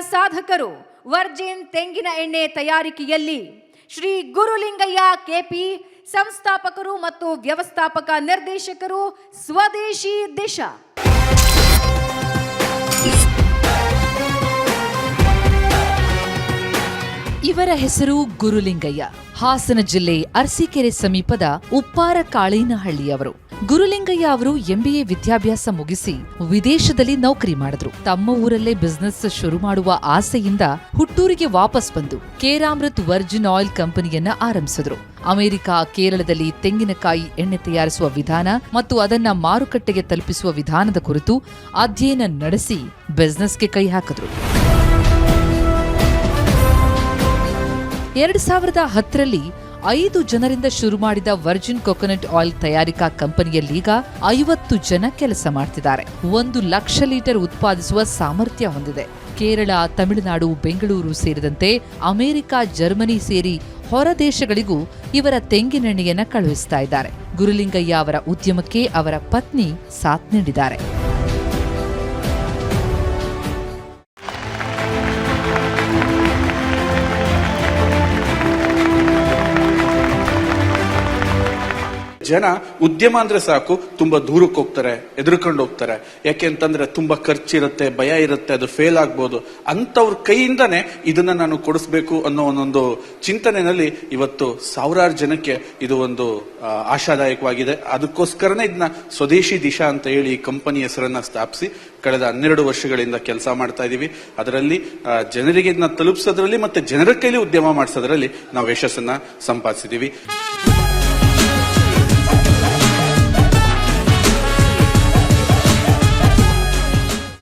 ಸಾಧಕರು ವರ್ಜಿನ್ ತೆಂಗಿನ ಎಣ್ಣೆ ತಯಾರಿಕೆಯಲ್ಲಿ ಶ್ರೀ ಗುರುಲಿಂಗಯ್ಯ ಕೆಪಿ ಸಂಸ್ಥಾಪಕರು ಮತ್ತು ವ್ಯವಸ್ಥಾಪಕ ನಿರ್ದೇಶಕರು ಸ್ವದೇಶಿ ದಿಶಾ. ಇವರ ಹೆಸರು ಗುರುಲಿಂಗಯ್ಯ. ಹಾಸನ ಜಿಲ್ಲೆ ಅರಸೀಕೆರೆ ಸಮೀಪದ ಉಪ್ಪಾರ ಕಾಳೇನಹಳ್ಳಿಯವರು ಗುರುಲಿಂಗಯ್ಯ ಅವರು ಎಂಬಿಎ ವಿದ್ಯಾಭ್ಯಾಸ ಮುಗಿಸಿ ವಿದೇಶದಲ್ಲಿ ನೌಕರಿ ಮಾಡಿದ್ರು. ತಮ್ಮ ಊರಲ್ಲೇ ಬಿಸ್ನೆಸ್ ಶುರು ಮಾಡುವ ಆಸೆಯಿಂದ ಹುಟ್ಟೂರಿಗೆ ವಾಪಸ್ ಬಂದು ಕೇರಾಮೃತ್ ವರ್ಜಿನ್ ಆಯಿಲ್ ಕಂಪನಿಯನ್ನ ಆರಂಭಿಸಿದ್ರು. ಅಮೆರಿಕ, ಕೇರಳದಲ್ಲಿ ತೆಂಗಿನಕಾಯಿ ಎಣ್ಣೆ ತಯಾರಿಸುವ ವಿಧಾನ ಮತ್ತು ಅದನ್ನ ಮಾರುಕಟ್ಟೆಗೆ ತಲುಪಿಸುವ ವಿಧಾನದ ಕುರಿತು ಅಧ್ಯಯನ ನಡೆಸಿ ಬಿಸ್ನೆಸ್ಗೆ ಕೈ ಹಾಕಿದ್ರು. ಎರಡ್ ಸಾವಿರದ ಹತ್ತರಲ್ಲಿ ಐದು ಜನರಿಂದ ಶುರು ಮಾಡಿದ ವರ್ಜಿನ್ ಕೊಕೊನಟ್ ಆಯಿಲ್ ತಯಾರಿಕಾ ಕಂಪನಿಯಲ್ಲೀಗ ಐವತ್ತು ಜನ ಕೆಲಸ ಮಾಡ್ತಿದ್ದಾರೆ. ಒಂದು ಲಕ್ಷ ಲೀಟರ್ ಉತ್ಪಾದಿಸುವ ಸಾಮರ್ಥ್ಯ ಹೊಂದಿದೆ. ಕೇರಳ, ತಮಿಳುನಾಡು, ಬೆಂಗಳೂರು ಸೇರಿದಂತೆ ಅಮೆರಿಕ, ಜರ್ಮನಿ ಸೇರಿ ಹೊರ ದೇಶಗಳಿಗೂ ಇವರ ತೆಂಗಿನೆಣ್ಣೆಯನ್ನು ಕಳುಹಿಸ್ತಾ ಇದ್ದಾರೆ. ಗುರುಲಿಂಗಯ್ಯ ಅವರ ಉದ್ಯಮಕ್ಕೆ ಅವರ ಪತ್ನಿ ಸಾಥ್ ನೀಡಿದ್ದಾರೆ. ಜನ ಉದ್ಯಮ ಅಂದ್ರೆ ಸಾಕು, ತುಂಬಾ ದೂರಕ್ಕೆ ಹೋಗ್ತಾರೆ ಎದುರ್ಕೊಂಡು ಹೋಗ್ತಾರೆ. ಯಾಕೆ ಅಂತಂದ್ರೆ ತುಂಬಾ ಖರ್ಚಿರುತ್ತೆ, ಭಯ ಇರುತ್ತೆ, ಅದು ಫೇಲ್ ಆಗ್ಬೋದು. ಅಂತವ್ರ ಕೈಯಿಂದಾನೆ ಇದನ್ನ ನಾನು ಕೊಡಿಸ್ಬೇಕು ಅನ್ನೋ ಒಂದೊಂದು ಚಿಂತನೆಯಲ್ಲಿ ಇವತ್ತು ಸಾವಿರಾರು ಜನಕ್ಕೆ ಇದು ಒಂದು ಆಶಾದಾಯಕವಾಗಿದೆ. ಅದಕ್ಕೋಸ್ಕರನೇ ಇದನ್ನ ಸ್ವದೇಶಿ ದಿಶಾ ಅಂತ ಹೇಳಿ ಈ ಕಂಪನಿ ಹೆಸರನ್ನ ಸ್ಥಾಪಿಸಿ ಕಳೆದ ಹನ್ನೆರಡು ವರ್ಷಗಳಿಂದ ಕೆಲಸ ಮಾಡ್ತಾ ಇದೀವಿ. ಅದರಲ್ಲಿ ಜನರಿಗೆ ಇದನ್ನ ತಲುಪಿಸೋದ್ರಲ್ಲಿ ಮತ್ತೆ ಜನರ ಕೈಲಿ ಉದ್ಯಮ ಮಾಡಿಸೋದ್ರಲ್ಲಿ ನಾವು ಯಶಸ್ಸನ್ನ ಸಂಪಾದಿಸಿದೀವಿ.